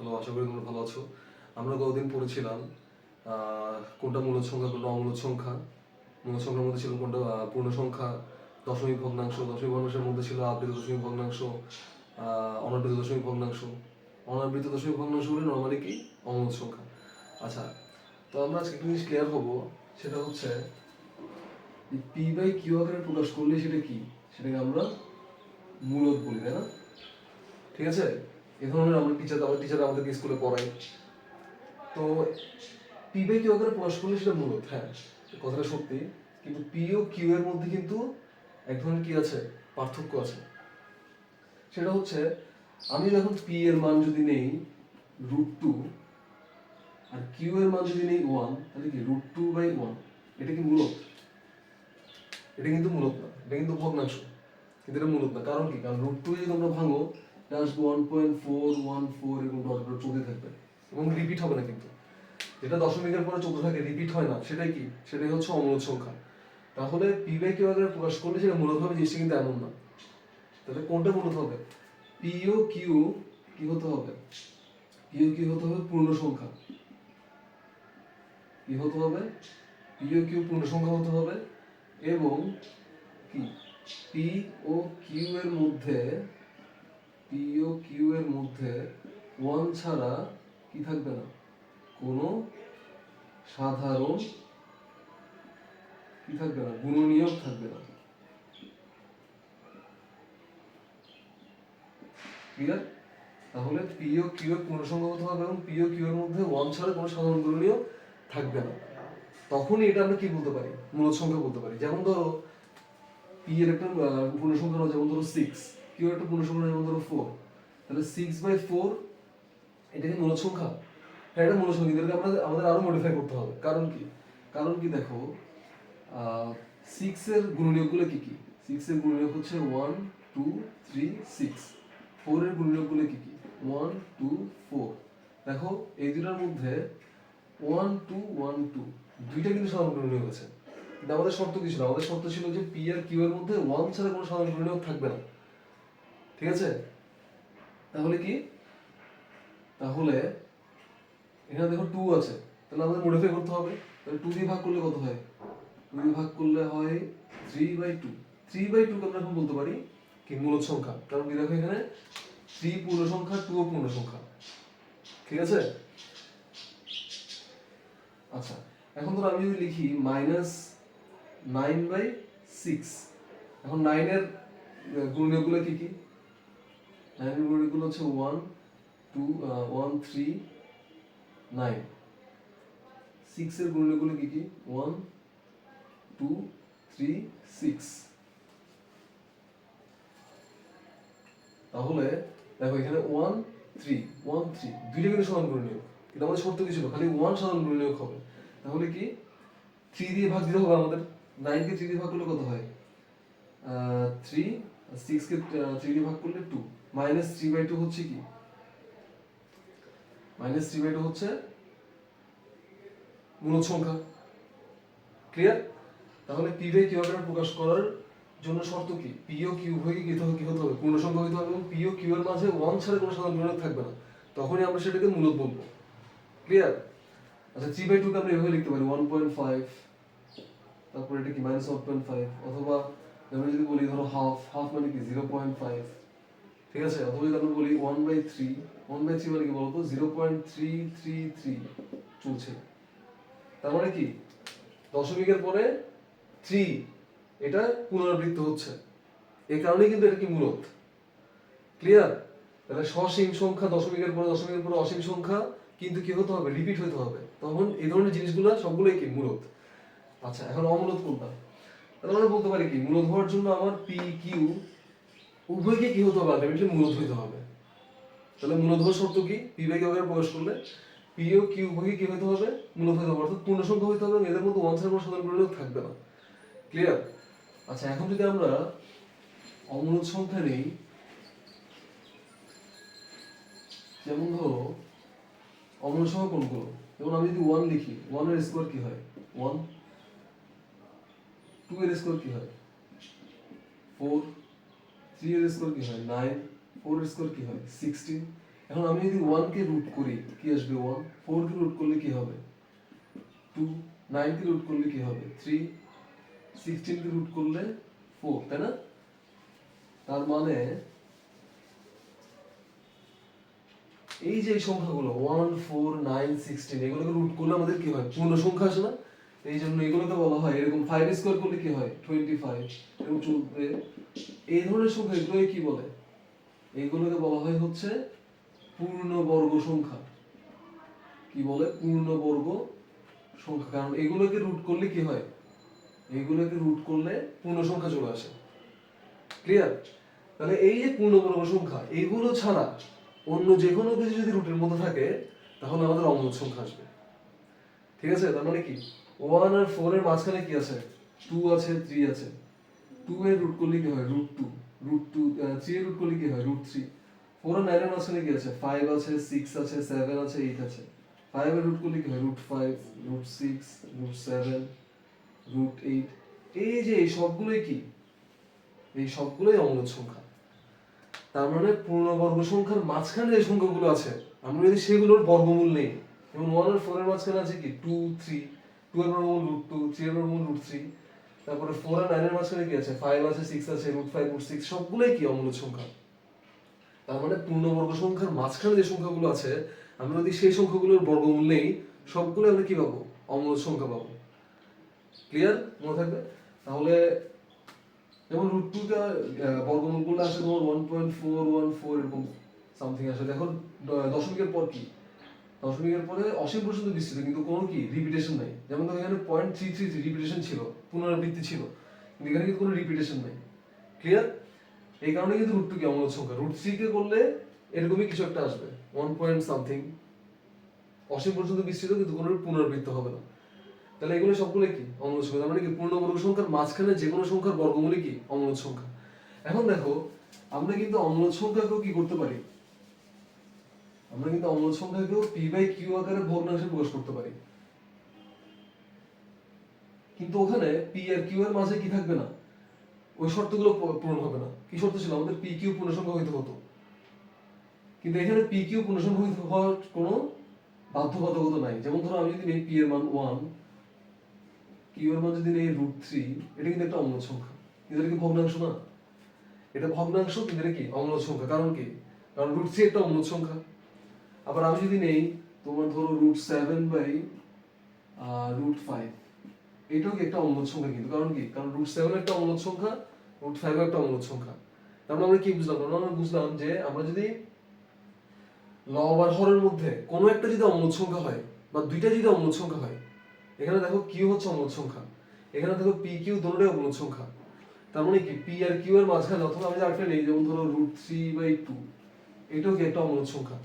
Hello, আশা করি তোমরা ভালো আছো। আমরা গতদিন পড়েছিলাম কোনটা মূলত সংখ্যা, কোনটা অমূলত সংখ্যা। মূলত সংখ্যার মধ্যে ছিল কোনটা পূর্ণ সংখ্যা, দশমিক ভগ্নাংশ। দশমিক ভগ্নাংশের মধ্যে ছিল আবৃত দশমিক ভগ্নাংশ অনাবৃত দশমিক ভগ্নাংশ। অনাবৃত দশমিক ভগ্নাংশ বলে নর্মালি কি? অমূলত সংখ্যা। আচ্ছা তো আমরা আজকে একটা জিনিস ক্লিয়ার হব, সেটা হচ্ছে পি বাই কিউ আকারে প্রকাশ করলে সেটা কি? সেটাকে আমরা মূলত বলি, তাই না? ঠিক আছে? এ ধরনের আমরা টিচার আমাদের টিচার আমাদেরকে স্কুলে পড়ায়। তো পি বাই কিউ আকারে প্রকাশ করলে সেটা মূলত হ্যাঁ কথাটা সত্যি, কিন্তু পি ও কিউ এর মধ্যে কিন্তু এক ধরনের কি আছে? পার্থক্য আছে। সেটা হচ্ছে, আমি যখন পি এর মান যদি নেই রুট টু আর কিউ এর মান যদি নেই ওয়ান তাহলে কি রুট টু বাই ওয়ান এটা কি মূলত? এটা কিন্তু মূলত না, এটা কিন্তু ভগ্নাংশ। কিন্তু এটা মূলত না, কারণ কি? কারণ রুট টু যদি তোমরা ভাঙো এটা one point four one four এরকম চলতে থাকবে। এবং রিপিট হবে না কিন্তু। যেটা দশমিকের পরে চলতে থাকে রিপিট হয় না। সেটাই কি? সেটাই হচ্ছে অমূলত সংখ্যা। তাহলে পি বাই কিউ আকারে প্রকাশ করলে সেটা মূলত হবে জিনিসটা কিন্তু এমন না। তাহলে কোনটা মূলত হবে? পি ও কিউ কি হতে হবে? পি ও কিউ হতে হবে পূর্ণ সংখ্যা। কি হতে হবে? পি ও কিউ পূর্ণ সংখ্যা হতে হবে এবং কি? পি ও কিউ এর মধ্যে পি ও কিউ এর মধ্যে ওয়ান ছাড়া কি থাকবে না? কোনো সাধারণ কি থাকবে না? গুণনীয়ক থাকবে না। ক্লিয়ার তাহলে পি ও কিউ এর পূর্ণ সংখ্যা হতে হবে এবং পি ও কিউ এর মধ্যে ওয়ান ছাড়া কোনো সাধারণ গুণনীয়ক থাকবে না। তখনই এটা আমরা কি বলতে পারি? মূলত সংখ্যা বলতে পারি। যেমন ধরো পি এর একটা আহ, পূর্ণ যেমন ধরো সিক্স কিউ এর একটা পূর্ণ সংখ্যা যেমন ধরো ফোর তাহলে সিক্স বাই ফোর এটা কি মূলত সংখ্যা হ্যাঁ এটা মূলত সংখ্যা এটাকে আমরা আমাদের আরও মডিফাই করতে হবে। কারণ কি? কারণ কি দেখো সিক্স এর গুণনীয়কগুলো কি কি? সিক্স এর গুণনীয়ক হচ্ছে one two three six four এর গুণনীয়কগুলো কি কি? ওয়ান টু ফোর দেখো, এই দুটার মধ্যে ওয়ান টু ওয়ান টু দুইটা কিন্তু সাধারণ গুণনীয়ক আছে। কিন্তু আমাদের শর্ত কি ছিল? আমাদের শর্ত ছিল যে পি আর কিউ এর মধ্যে ওয়ান ছাড়া কোনো সাধারণ গুণনীয়ক থাকবে না। ঠিক আছে? তাহলে কি? তাহলে এখানে দেখো টু আছে। তাহলে আমাদের মডিফাই করতে হবে। তাহলে টু দিয়ে ভাগ করলে কত হয়? টু দিয়ে ভাগ করলে হয় three by two three by two আমরা এখন বলতে পারি কি? মূলত সংখ্যা কারণ কি দেখো এখানে থ্রি পূর্ণ সংখ্যা টু ও পূর্ণ সংখ্যা ঠিক আছে? আচ্ছা এখন ধরো আমি যদি লিখি মাইনাস নাইন বাই সিক্স এখন নাইনের গুণনীয়কগুলো কি কি? গুণনীয়কগুলো হচ্ছে one two one three nine সিক্সের গুণনীয়কগুলো কি কি? ওয়ান টু থ্রি সিক্স তাহলে দেখো এখানে ওয়ান থ্রি ওয়ান থ্রি দুইটা কিন্তু সমান গুণনীয়ক কিন্তু আমাদের শর্ত কি ছিল? খালি ওয়ান সাধারণ গুণনীয়ক হবে। তাহলে কি? থ্রি দিয়ে ভাগ দিতে হবে আমাদের। নাইনকে থ্রি দিয়ে ভাগ করলে কত হয়? থ্রি সিক্সকে থ্রি দিয়ে ভাগ করলে two minus three by two হচ্ছে কি? মাইনাস থ্রি বাই টু হচ্ছে মূলত সংখ্যা ক্লিয়ার তাহলে পি বাই কিউ প্রকাশ করার জন্য শর্ত কি? পি ও কিউ উভয়কে কি হতে হবে? পূর্ণ সংখ্যা হতে হবে? এবং পি ও কিউ এর মাঝে ওয়ান ছাড়া কোনো সাধারণ গুণক থাকবে না। তখনই আমরা সেটাকে মূলত বলব। ক্লিয়ার আচ্ছা থ্রি বাই টুকে আমরা এভাবে লিখতে পারি। ওয়ান পয়েন্ট ফাইভ তারপর এটা কি? মাইনাস ওয়ান পয়েন্ট ফাইভ অথবা আমরা যদি বলি ধরো হাফ হাফ মানে কি? জিরো পয়েন্ট ফাইভ ঠিক আছে অথবা যদি আমরা বলি one by three one by three মানে কি বলতো? Zero point three three three চলছে। তার মানে কি? দশমিকের পরে থ্রি এটা পুনরাবৃত্ত হচ্ছে। এই কারণে কিন্তু এটা কি মূলত? ক্লিয়ার তাহলে সসীম সংখ্যা দশমিকের পরে দশমিকের পরে অসীম সংখ্যা, কিন্তু কি হতে হবে? রিপিট হতে হবে। তখন এই ধরনের জিনিসগুলো সবগুলোই কি মূলত? আচ্ছা এখন অমূলত কোনটা? তাহলে আমরা বলতে পারি কি? মূলত হওয়ার জন্য আমার পি কিউ উভয়কে কি হতে হবে? আলটিমেটলি মূলত হইতে হবে। তাহলে হওয়ার শর্ত কি? পি বাই কিউ প্রকাশ করলে পি ও কিউ উভয়কে কি হতে হবে? মূলত হইতে হবে। অর্থাৎ পূর্ণ সংখ্যা হইতে হবে এদের মধ্যে ওয়ান কোনো সাধারণ গুণনীয়ক থাকবে না। ক্লিয়ার আচ্ছা এখন যদি আমরা অমূলত সংখ্যা নেই, যেমন ধরো অমূলত সংখ্যা কোনগুলো যেমন আমি যদি ওয়ান লিখি ওয়ানের স্কোয়ার কি হয়? ওয়ান টু এর স্কোয়ার কি হয়? ফোর থ্রি এর স্কোয়ার কি হয়? নাইন ফোর এর স্কোয়ার কি হয়? সিক্সটিন এখন আমি যদি ওয়ান কে রুট করি, কি আসবে ওয়ান ফোর কে রুট করলে কি হবে? টু নাইন কে রুট করলে কি হবে? থ্রি সিক্সটিন কে রুট করলে ফোর তাই না? তার মানে এই যে সংখ্যাগুলো ওয়ান ফোর নাইন সিক্সটিন এগুলোকে রুট করলে আমাদের কি হয়? পূর্ণ সংখ্যা আসে না? এই জন্য এগুলোকে বলা হয়, এরকম ফাইভ স্কোয়ার করলে কি হয়? টোয়েন্টি ফাইভ এরকম চলবে। এই ধরনের সংখ্যা এগুলোকে কি বলে? এইগুলোকে বলা হয় হচ্ছে পূর্ণবর্গ সংখ্যা। কি বলে? পূর্ণবর্গ সংখ্যা। কারণ এগুলোকে রুট করলে কি হয়? এগুলোকে রুট করলে পূর্ণ সংখ্যা চলে আসে। ক্লিয়ার তাহলে এই যে পূর্ণবর্গ সংখ্যা এইগুলো ছাড়া অন্য যে কোনো কিছু যদি রুটের মধ্যে থাকে, তাহলে আমাদের অমূলক সংখ্যা আসবে। ঠিক আছে? তার মানে কি? ওয়ান আর ফোর এর মাঝখানে কি আছে? টু আছে থ্রি আছে। টু এর রুট করলে কি হয়? Root two root two three এর রুট করলে কি হয়? রুট থ্রি ফোর আর নাইন এর মাঝখানে কি আছে? ফাইভ আছে সিক্স আছে সেভেন আছে এইট আছে। ফাইভ এর রুট করলে কি হয়? Root five root six root seven root eight এই যে এই সবগুলোই কি? এই সবগুলোই অমূলক সংখ্যা। তার মানে পূর্ণবর্গ সংখ্যার মাঝখানে যে সংখ্যাগুলো আছে, আমরা যদি সেগুলোর বর্গমূল নেই, এবং ওয়ান আর ফোর এর মাঝখানে আছে কি? টু থ্রি টু এর বর্গমূল রুট টু থ্রি এর বর্গমূল রুট থ্রি তারপরে ফোর আর নাইন এর মাঝখানে কি আছে? ফাইভ আছে সিক্স আছে রুট ফাইভ রুট সিক্স সবগুলোই কি অমূলক সংখ্যা? তার মানে পূর্ণবর্গ সংখ্যার মাঝখানে যে সংখ্যাগুলো আছে, আমরা যদি সেই সংখ্যাগুলোর বর্গমূল নেই, সবগুলো আমরা কি পাবো? অমূলক সংখ্যা পাবো। ক্লিয়ার মনে থাকবে? তাহলে যেমন রুট টুটা বর্গমূল করলে আসে তোমার one point four one four এরকম সামথিং আসে। দেখো দশমিকের পর কি? দশমিকের পরে অসীম পর্যন্ত বিস্তৃত, কিন্তু কোনো কি রিপিটেশন নাই। যেমন দেখো এখানে point three three three repetition ছিল, পুনরাবৃত্তি ছিল, কিন্তু এখানে কিন্তু কোনো রিপিটেশন নাই। ক্লিয়ার এই কারণে কিন্তু রুট টু কি অমূলক সংখ্যা রুট কে করলে এরকমই কিছু একটা আসবে ওয়ান পয়েন্ট সামথিং অসীম পর্যন্ত বিস্তৃত, কিন্তু কোনো পুনরাবৃত্ত হবে না। তাহলে এগুলো সবগুলো কি? অমূলক সংখ্যা মানে কি পূর্ণবর্গ সংখ্যার মাঝখানে যে কোনো সংখ্যার বর্গমূলই কি? অমূলক সংখ্যা এখন দেখো, আমরা কিন্তু অমূলক সংখ্যাকেও কি করতে পারি? আমরা কিন্তু অমূলক সংখ্যাকেও পি বাই কিউ আকারে ভগ্নাংশে প্রকাশ করতে পারি। কিন্তু ওখানে পি আর কিউ এর মাঝে কি থাকবে না? ওই শর্তগুলো পূরণ হবে না। কি শর্ত ছিল? আমাদের পি কিউ পূর্ণ সংখ্যা হইতে হতো। কিন্তু এখানে পি কিউ পূর্ণ সংখ্যা হইতে হওয়ার কোনো বাধ্যবাধকতা নাই। যেমন ধরো আমি যদি নেই পি এর মান ওয়ান কিউ এর মান যদি নেই রুট থ্রি এটা কিন্তু একটা অমূলক সংখ্যা। কিন্তু কি ভগ্নাংশ না? এটা ভগ্নাংশ কিন্তু কি? অমূলক সংখ্যা। কারণ কি? কারণ রুট থ্রি একটা অমূলক সংখ্যা। আবার আমি যদি নেই, তোমার ধরো root seven by root five এটাও কি একটা অমূলক সংখ্যা কিন্তু? কারণ কি? কারণ রুট সেভেন একটা অমূলক সংখ্যা রুট ফাইভ একটা অমূলক সংখ্যা। তার মানে আমরা কি বুঝলাম? কারণ আমরা বুঝলাম যে আমরা যদি লব আর হরের মধ্যে কোনো একটা যদি অমূলক সংখ্যা হয়, বা দুইটা যদি অমূলক সংখ্যা হয়, এখানে দেখো কিউ হচ্ছে অমূলক সংখ্যা। এখানে দেখো পি কিউ দুটোটাই অমূলক সংখ্যা। তার মানে কি? পি আর কিউ এর মাঝখানে অথবা আমি আরেকটা নেই, যেমন ধরো রুট থ্রি বাই টু এটাও কি একটা অমূলক সংখ্যা।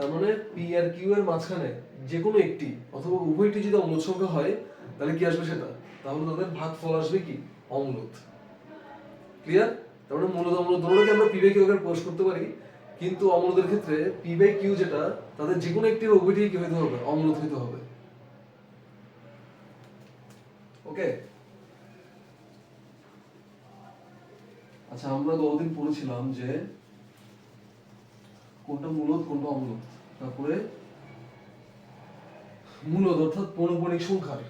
তার মানে পি আর কিউ এর মাঝখানে যে কোনো একটি অথবা উভয়টি যদি অমূলক সংখ্যা হয়, তাহলে কি আসবে সেটা? তাহলে তাদের ভাগ ফল আসবে কি? অমূলত ক্লিয়ার তার মানে মূলত অমূলত দুটোকে আমরা পি বাই কিউ আকারে করতে পারি, কিন্তু অমূলতের ক্ষেত্রে পি বাই কিউ যেটা, তাদের যে কোনো একটি উভয়টি কি হইতে হবে? অমূলত হইতে হবে। ওকে আচ্ছা আমরা গতদিন পড়েছিলাম যে কোনটা মূলত, কোনটা অমূলত তারপরে মূলত, অর্থাৎ পৌনপণিক সংখ্যার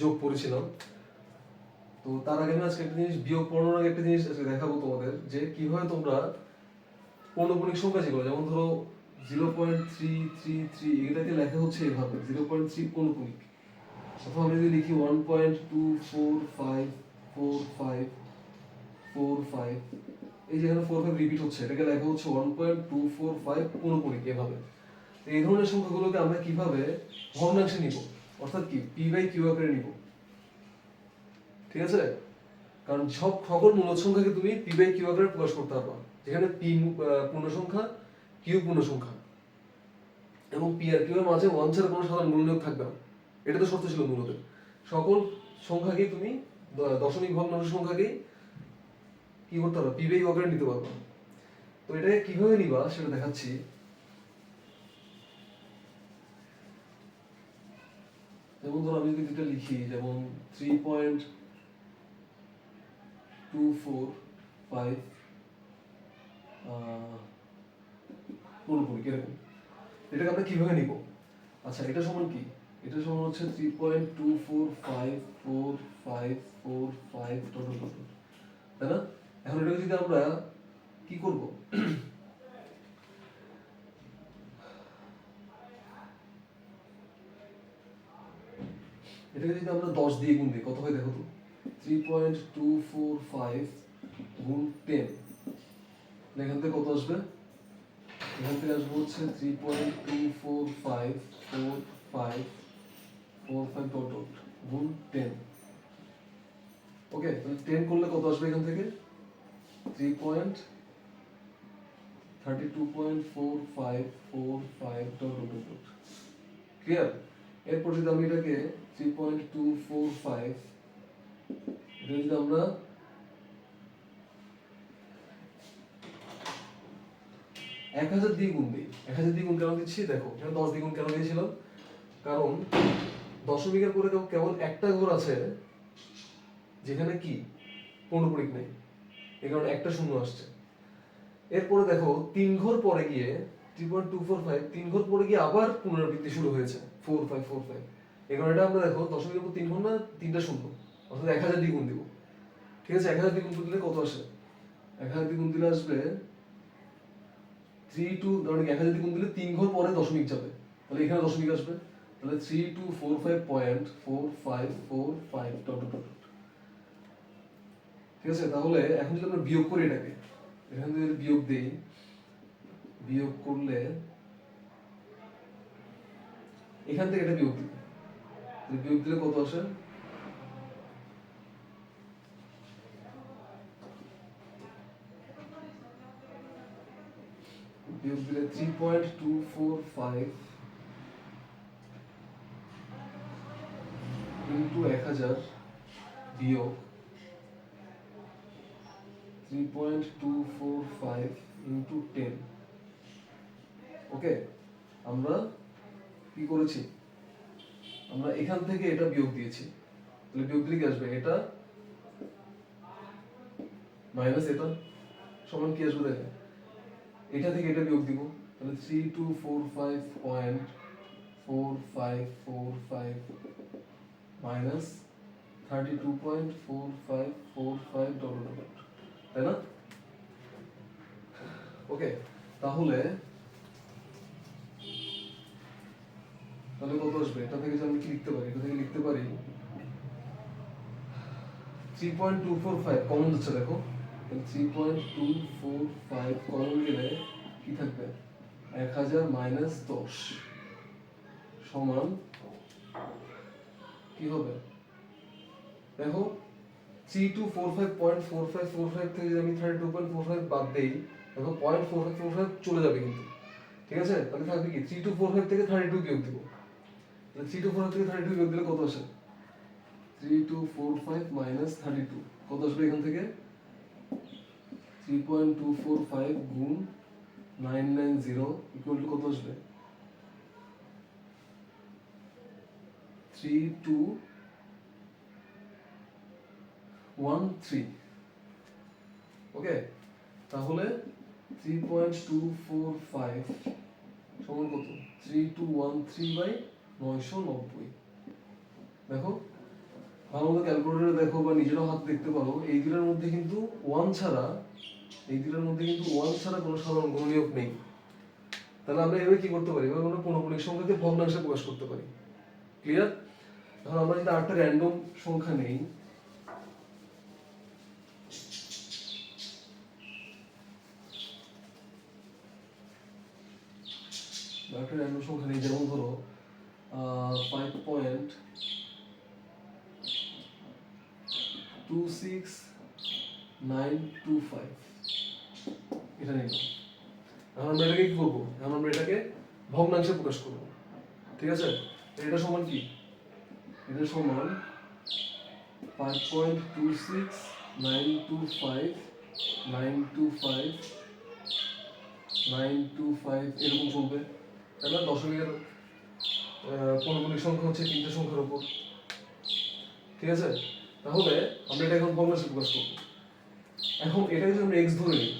যোগ পড়েছিলাম। তো তার আগে আমি আজকে একটা জিনিস, বিয়োগ পড়ানোর আগে একটা জিনিস আজকে দেখাবো তোমাদের, যে কীভাবে তোমরা পৌনপণিক সংখ্যা যেগুলো, যেমন ধরো zero point three three three এটাকে লেখা হচ্ছে এভাবে জিরো পয়েন্ট থ্রি পৌনপণিক অথবা আমি যদি লিখি one point two four five four five four five এই যে এখানে ফোর ফাইভ রিপিট হচ্ছে। এটাকে লেখা হচ্ছে one point two four five পৌনপণিক এভাবে। এই ধরনের সংখ্যাগুলোকে আমরা কীভাবে ভগ্নাংশে নিব? অর্থাৎ কি? পি বাই কিউ আকারে নিব। ঠিক আছে? কারণ সব সকল মূলত সংখ্যাকে তুমি পি বাই কিউ আকারে প্রকাশ করতে পারবা। যেখানে পি পূর্ণ সংখ্যা কিউ পূর্ণ সংখ্যা এবং পি আর কিউ এর মাঝে ওয়ান ছাড়া কোনো সাধারণ গুণনীয়ক থাকবে না। এটা তো শর্ত ছিল মূলত। সকল সংখ্যাকেই তুমি দশমিক ভগ্নাংশ সংখ্যাকেই কি করতে পারবে পি বাই কিউ নিতে পারব। তো এটাকে কীভাবে নিবা সেটা দেখাচ্ছি। যেমন ধরো আমি যদি এটা লিখি, যেমন three point two four five পূর্ণপরিক এরকম এটাকে আমরা কীভাবে নিব? আচ্ছা এটা সমান কি? এটা সমান হচ্ছে three point two four five four five four five dot dot তাই না? এখন এটাকে যদি আমরা কি করব? এটাকে যদি আমরা দশ দিয়ে গুণ দিই, কত হয় দেখো তো? Three point two four five গুণ টেন এখান থেকে কত আসবে? এখান থেকে আসবে হচ্ছে three point two four five four five four five dot dot গুণ টেন ওকে টেন করলে কত আসবে এখান থেকে? Three point thirty two point four five যদি আমি এটাকে three point two four five এটা যদি আমরা এক হাজার দিয়ে গুণ দিই, এক হাজার দিয়ে গুণ কেন দিচ্ছি? দেখো, এখানে দশ দিয়ে গুণ কেন দিয়েছিলাম কারণ দশমিকের পরে কেবল- একটা ঘর আছে, যেখানে কি? পূর্ণপরিক নেই। এই কারণে একটা শূন্য আসছে। এরপরে দেখো, তিন ঘর পরে গিয়ে three point two four five তিন ঘর পরে গিয়ে আবার পুনরাবৃত্তি শুরু হয়েছে ফোর ফাইভ ফোর ফাইভ এই কারণে এটা আমরা দেখো, দশমিকের উপর তিন ঘর না তিনটা শূন্য, অর্থাৎ এক হাজার দ্বিগুণ দিব। ঠিক আছে, এক হাজার দ্বিগুণ দিলে কত আসে? এক হাজার দ্বিগুণ দিলে আসবে থ্রি টু ধরুন এক হাজার দ্বিগুণ দিলে তিন ঘর পরে দশমিক যাবে। তাহলে এখানে দশমিক আসবে। তাহলে three two four five point four five four five dot dot ঠিক আছে? তাহলে এখন যদি আমরা বিয়োগ করি এটাকে, এখান থেকে বিয়োগ দিই, বিয়োগ করলে এখান থেকে এটা বিয়োগ তাহলে বিয়োগ দিলে কত আসে? বিয়োগ দিলে three point two four five into এক হাজার বিয়োগ three point two four five into ten okay আমরা কি করেছি? আমরা এখান থেকে এটা বিয়োগ দিয়েছি। তাহলে বিয়োগ দিলে কি আসবে? এটা মাইনাস এটা সমান কি আসবে দেখেন এটা থেকে এটা বিয়োগ দিব। তাহলে three two four five point four five four five minus thirty two point four five four five double double তাই না? ওকে তাহলে তাহলে কত আসবে? এটা থেকে আমি কি লিখতে পারি? এটা থেকে লিখতে পারি three point two four five common হচ্ছে, দেখো। Three point two four five common গেলে কি থাকবে? এক হাজার মাইনাস দশ সমান কি হবে? দেখো three two four five point four five four five থেকে আমি thirty two point four five বাদ দিই, দেখো পয়েন্ট ফোর ফোর ফাইভ চলে যাবে কিন্তু। ঠিক আছে? তাহলে থাকবে কি? থ্রি টু ফোর ফাইভ থেকে থার্টি টু বিয়োগ দিব। তাহলে থ্রি টু ফোর থেকে থার্টি টু বিয়োগ দিলে কত আসে? Three two four five minus thirty two কত আসবে এখান থেকে? Three point two four five গুণ nine nine zero equal to কত আসবে? Three two one three okay তাহলে three point two four five সমান কত? Three two one three by নয়শো নব্বই দেখো ভালো মতো ক্যালকুলেটরে দেখো বা নিজেরাও হাত দেখতে পারো, এই দুটার মধ্যে কিন্তু ওয়ান ছাড়া, এই দুটার মধ্যে কিন্তু ওয়ান ছাড়া কোনো সাধারণ গুণনীয়ক নেই। তাহলে আমরা এভাবে কি করতে পারি? এভাবে আমরা পৌনপুণিক সংখ্যাকে ভগ্নাংশে প্রকাশ করতে পারি। ক্লিয়ার এখন আমরা যদি আটটা র্যান্ডম সংখ্যা নেই র্যান্ডম সংখ্যা নেই যেমন ধরো five point two six nine two five এটা নিলাম। এখন আমরা এটাকে কি করব? এখন আমরা এটাকে ভগ্নাংশে প্রকাশ করব। ঠিক আছে? এটা সমান কি? এটা সমান five point two six nine two five nine two five nine two five এরকম চলবে। না দশমিকের পৌনপুণিক সংখ্যা হচ্ছে তিনটে সংখ্যার উপর। ঠিক আছে? তাহলে আমরা এটা এখন ভগ্নাংশে প্রকাশ করব। এখন এটাকে যদি আমরা এক্স ধরে নিই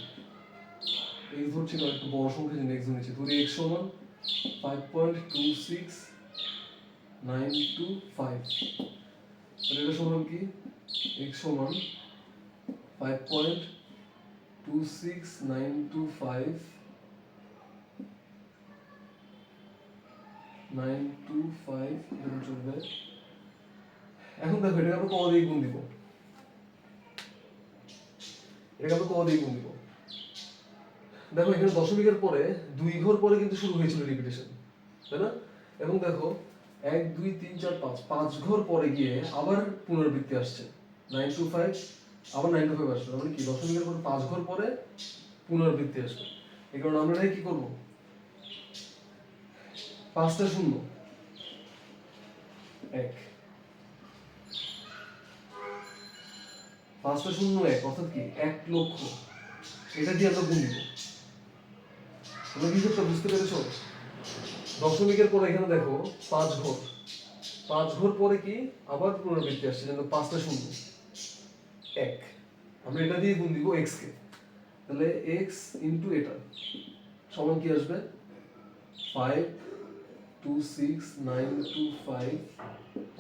এক্স ধরছি না, একটু বড় সংখ্যা জন্য এক্স ধরেছি ধরি এক্স সমান five point two six nine two five তাহলে এটা সমান কি? এক্স সমান five point two six nine two five nine two five এরকম চলবে। এখন দেখো এটাকে আমরা কত দিয়ে গুণ দিব? এটাকে আমরা কত দিয়ে গুণ দিব? দেখো, এখানে দশমিকের পরে দুই ঘর পরে কিন্তু শুরু হয়েছিল রিপিটেশন তাই না? এবং দেখো, এক, দুই, তিন, চার, পাঁচ পাঁচ ঘর পরে গিয়ে আবার পুনরাবৃত্তি আসছে। নাইন টু ফাইভ, আবার নাইন টু ফাইভ আসবে মানে কি? দশমিকের পরে পাঁচ ঘর পরে পুনরাবৃত্তি আসবে। এই কারণে আমরা কি করব? পাঁচটা শূন্য। এক। পাঁচটা শূন্য এক, অর্থাৎ কি? এক লক্ষ। এটা দিয়ে আমরা গুণ দিব তোমরা কি করতে বুঝতে পেরেছ? দশমিকের পরে এখানে দেখো, পাঁচ ঘর। পাঁচ ঘর পরে কি? আবার পুনরাবৃত্তি আসছে, যেন পাঁচটা শূন্য। এক। আমরা এটা দিয়ে গুণ দিব এক্স কে। তাহলে এক্স ইন্টু এটা। সমান কি আসবে? Five two six nine two five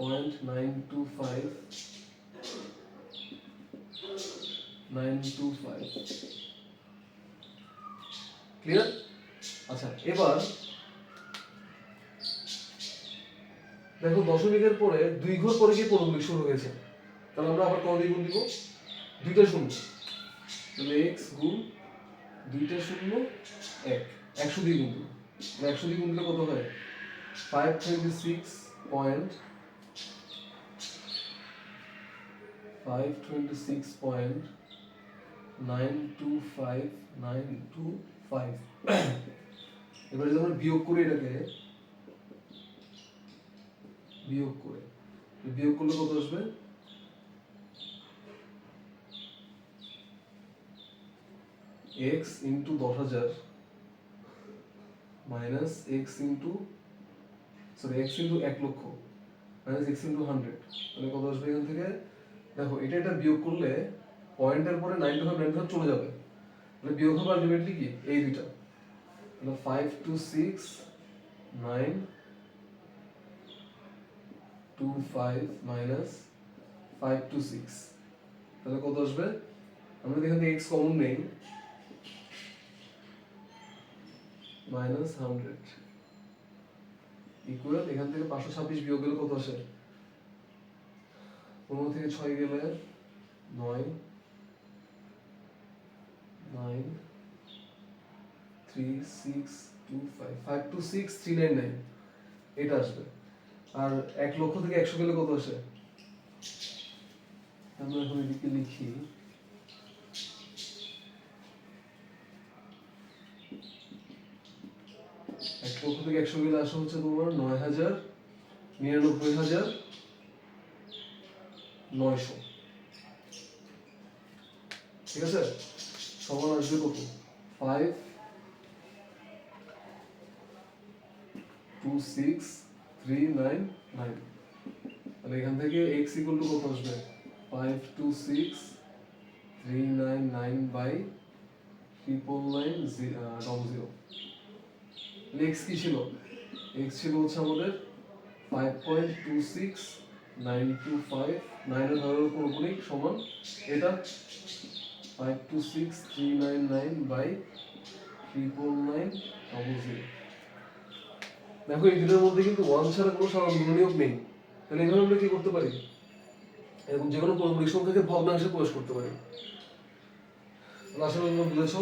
point nine two five nine two five clear আচ্ছা এবার দেখো দশমিকের পরে দুই ঘর পরে কি পৌনমিক শুরু হয়েছে। তাহলে আমরা আবার কত গুণ দিব? দুইটা শূন্য। তাহলে এক্স গুণ দুইটা শূন্য এক। একশো দিয়ে গুণ একশো দিয়ে গুণ দিলে কত হয়? ফাইভ টোয়েন্টি বিয়োগ করি এটাকে, বিয়োগ করে, বিয়োগ করলে কত আসবে? এক্স ইন্টু দশ হাজার minus x into sorry x into এক লক্ষ। মাইনাস এক্স ইন্টু হান্ড্রেড তাহলে কত আসবে এখান থেকে? দেখো, এটা এটা বিয়োগ করলে পয়েন্টের পরে nine two five nine five চলে যাবে। তাহলে বিয়োগ হবে আলটিমেটলি কি? এই দুইটা। তাহলে five two six nine two five minus five two six তাহলে কত আসবে? আমরা এখান এক্স কমন নেই। মাইনাস হান্ড্রেড ইকুয়াল এখান থেকে পাঁচশো ছাব্বিশ বিয়োগ গেলে কত আসে পনেরো থেকে ছয় গেলে নয় nine three six two five five two six three nine nine এটা আসবে। আর এক লক্ষ থেকে একশো গেলে কত আসে? আমরা এখন এদিকে লিখি। এক থেকে একশো গেলে আসা হচ্ছে তোমার নয় হাজার, নিরানব্বই হাজার নয়শো। ঠিক আছে? সমান আসবে কত? Five two six three nine nine তাহলে এখান থেকে এক্স ইকুয়াল টু কত আসবে? Five two six three nine nine by triple nine double zero x কি ছিল? এক্স ছিল হচ্ছে আমাদের five point two six nine two five নাইনের ধরার পুরোপুরি সমান এটা five two six three nine nine by triple nine double zero দেখো এই দুটোর মধ্যে কিন্তু ওয়ান ছাড়া কোনো সাধারণ গুণনীয়ক নেই। তাহলে এইভাবে আমরা কি করতে পারি? এরকম যে কোনো পৌরমণিক সংখ্যাকে ভগ্নাংশে প্রকাশ করতে পারি। করি তোমরা বুঝেছ